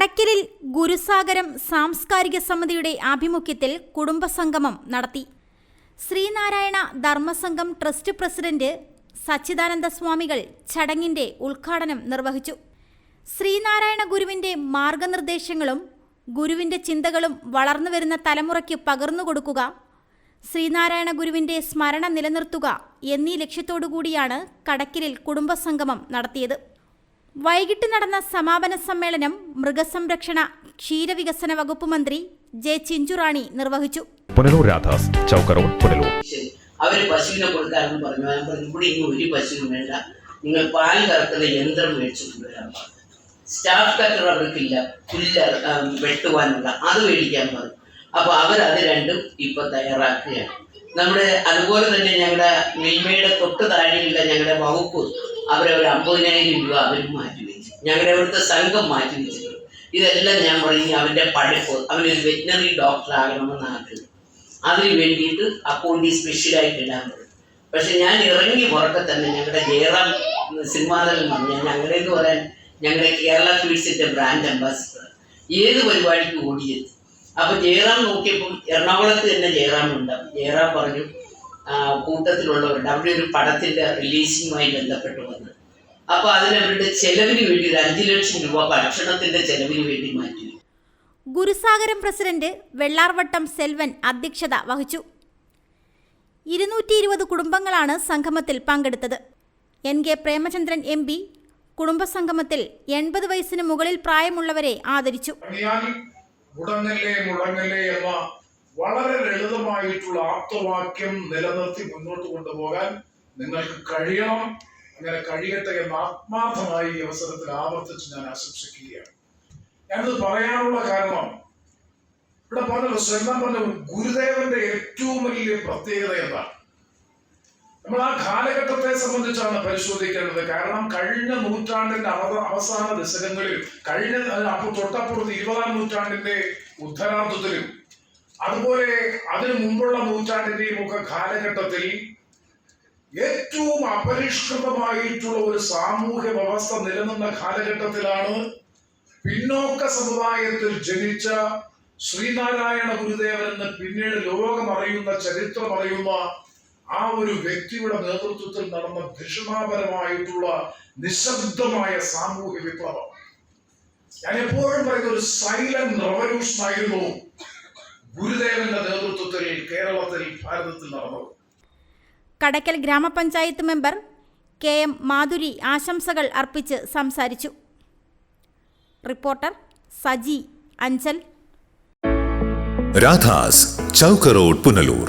കടക്കലിൽ ഗുരുസാഗരം സാംസ്കാരിക സമിതിയുടെ ആഭിമുഖ്യത്തിൽ കുടുംബസംഗമം നടത്തി. ശ്രീനാരായണ ധർമ്മസംഘം ട്രസ്റ്റ് പ്രസിഡന്റ് സച്ചിദാനന്ദ സ്വാമികൾ ചടങ്ങിന്റെ ഉദ്ഘാടനം നിർവഹിച്ചു. ശ്രീനാരായണ ഗുരുവിന്റെ മാർഗനിർദ്ദേശങ്ങളും ഗുരുവിന്റെ ചിന്തകളും വളർന്നു വരുന്ന തലമുറയ്ക്ക് പകർന്നു കൊടുക്കുക ശ്രീനാരായണ ഗുരുവിന്റെ സ്മരണ നിലനിർത്തുക എന്നീ ലക്ഷ്യത്തോടുകൂടിയാണ് കടക്കിലിൽ കുടുംബസംഗമം നടത്തിയത്. വൈകിട്ട് നടന്ന സമാപന സമ്മേളനം മൃഗസംരക്ഷണ ക്ഷീരവികസന വകുപ്പ് മന്ത്രി ജെ ചിഞ്ചുറാണി നിർവഹിച്ചു. പുനലൂർ രാധാസ് ചൗക്കറോൺ പുനലൂർ. അവർ അവർ പശുവിനെ കൊടുക്കാമെന്ന് പറഞ്ഞു. ഞാൻ പറഞ്ഞു ഇവിടെ ഇനി ഒരു പശുവും വേണ്ട. നിങ്ങൾ പാൽ കറക്കുന്ന യന്ത്രം മേടിച്ചു കൊണ്ടുവരാൻ പറഞ്ഞു. സ്റ്റാഫ് കട്ടർ അവർക്കില്ല. പുല്ല് വെട്ടുവാനുള്ള. അത് മേടിക്കാൻ പറഞ്ഞു. അപ്പൊ അവരത് രണ്ടും ഇപ്പൊ തയ്യാറാക്കുകയാണ്. നമ്മുടെ അതുപോലെ തന്നെ ഞങ്ങളുടെ മിൽമയുടെ തൊട്ട് താഴെയുള്ള ഞങ്ങളുടെ വകുപ്പ് അവരെ ഒരു അമ്പതിനായിരം രൂപ അവർ മാറ്റി വെച്ചു. ഞങ്ങളുടെ അവിടുത്തെ സംഘം മാറ്റി വെച്ചിട്ടുണ്ട് ഇതെല്ലാം ഞാൻ പറഞ്ഞു അവന്റെ പഠിപ്പ് അവനൊരു വെറ്റിനറി ഡോക്ടർ ആകണമെന്ന് ആഗ്രഹം. അതിന് വേണ്ടിയിട്ട് അക്കൗണ്ടി സ്പെഷ്യലായിട്ട് ഇടാൻ പറ്റും പക്ഷെ ഞാൻ ഇറങ്ങി പുറത്തെ തന്നെ ഞങ്ങളുടെ ജയറാം സിനിമാതലം പറഞ്ഞു ഞങ്ങളുടെ എന്ന് പറയാൻ ഞങ്ങളുടെ കേരള ഫീഡ്സിന്റെ ബ്രാൻഡ് അംബാസിഡർ ഏത് പരിപാടിക്ക് ഓടിയെത്തി. അപ്പൊ ജയറാം നോക്കിയപ്പോൾ എറണാകുളത്ത് തന്നെ ജയറാം ഉണ്ടാവും ജയറാം പറഞ്ഞു കൂട്ടത്തിലുള്ളവരുണ്ട്. അവിടെ ഒരു പടത്തിന്റെ റിലീസിങ്ങുമായി ബന്ധപ്പെട്ട് വന്നത് അപ്പൊ അതിലവരുടെ ചെലവിന് വേണ്ടി ഒരു അഞ്ചു ലക്ഷം രൂപ ഭക്ഷണത്തിന്റെ ചെലവിന് വേണ്ടി മാറ്റി. ഗുരുസാഗരം പ്രസിഡന്റ് വെള്ളാർവട്ടം സെൽവൻ അധ്യക്ഷത വഹിച്ചു. ഇരുന്നൂറ്റി ഇരുപത് കുടുംബങ്ങളാണ് സംഗമത്തിൽ പങ്കെടുത്തത്. N K Premachandran M P കുടുംബസംഗമത്തിൽ എൺപത് വയസ്സിന് മുകളിൽ പ്രായമുള്ളവരെ ആദരിച്ചു. മുടങ്ങല്ലേ മുടങ്ങല്ലേ എന്ന വളരെ ലളിതമായിട്ടുള്ള ആപ്തവാക്യം നിലനിർത്തി മുന്നോട്ട് കൊണ്ടുപോകാൻ നിങ്ങൾക്ക് കഴിയണം. അങ്ങനെ കഴിയട്ടെ എന്ന് ആത്മാർത്ഥമായി ഈ അവസരത്തിൽ ആവർത്തിച്ച് ഞാൻ ആശംസിക്കുകയാണ്. ഞാനിത് പറയാനുള്ള കാരണം ഇവിടെ പറഞ്ഞല്ലോ സ്വന്തം പറഞ്ഞ ഗുരുദേവന്റെ ഏറ്റവും വലിയ പ്രത്യേകത എന്താണ്? നമ്മൾ ആ കാലഘട്ടത്തെ സംബന്ധിച്ചാണ് പരിശോധിക്കേണ്ടത്. കാരണം കഴിഞ്ഞ നൂറ്റാണ്ടിന്റെ അവ- അവസാന ദശകങ്ങളിൽ കഴിഞ്ഞ തൊട്ടപ്പുറത്ത് ഇരുപതാം നൂറ്റാണ്ടിന്റെ ഉത്തരാർദ്ധത്തിലും അതുപോലെ അതിനു മുമ്പുള്ള നൂറ്റാണ്ടിന്റെയും ഒക്കെ കാലഘട്ടത്തിൽ ഏറ്റവും അപരിഷ്കൃതമായിട്ടുള്ള ഒരു സാമൂഹ്യ വ്യവസ്ഥ നിലനിന്ന കാലഘട്ടത്തിലാണ് പിന്നോക്ക സമുദായത്തിൽ ജനിച്ച ശ്രീനാരായണ ഗുരുദേവൻ എന്ന് പിന്നീട് ലോകമറിയുന്ന ചരിത്രമറിയുന്ന ആ ഒരു വ്യക്തിയുടെ നേതൃത്വത്തിൽ നടന്ന ഭീഷണാപരമായിട്ടുള്ള നിശബ്ദമായ സാമൂഹ്യ വിപ്ലവം. ഞാൻ എപ്പോഴും പറയുന്ന ഒരു സൈലന്റ് റവല്യൂഷൻ ആയിരുന്നു. ഗുരുദേവന്റെ നേതൃത്വത്തിൽ കേരളത്തിൽ ഭാരതത്തിൽ നടന്നത്. കടക്കൽ ഗ്രാമപഞ്ചായത്ത് മെമ്പർ കെ എം മാധുരി ആശംസകൾ അർപ്പിച്ച് സംസാരിച്ചു. റിപ്പോർട്ടർ സജി അഞ്ചൽ. രാധാസ് ചൗക്കറോഡ് പുനലൂർ.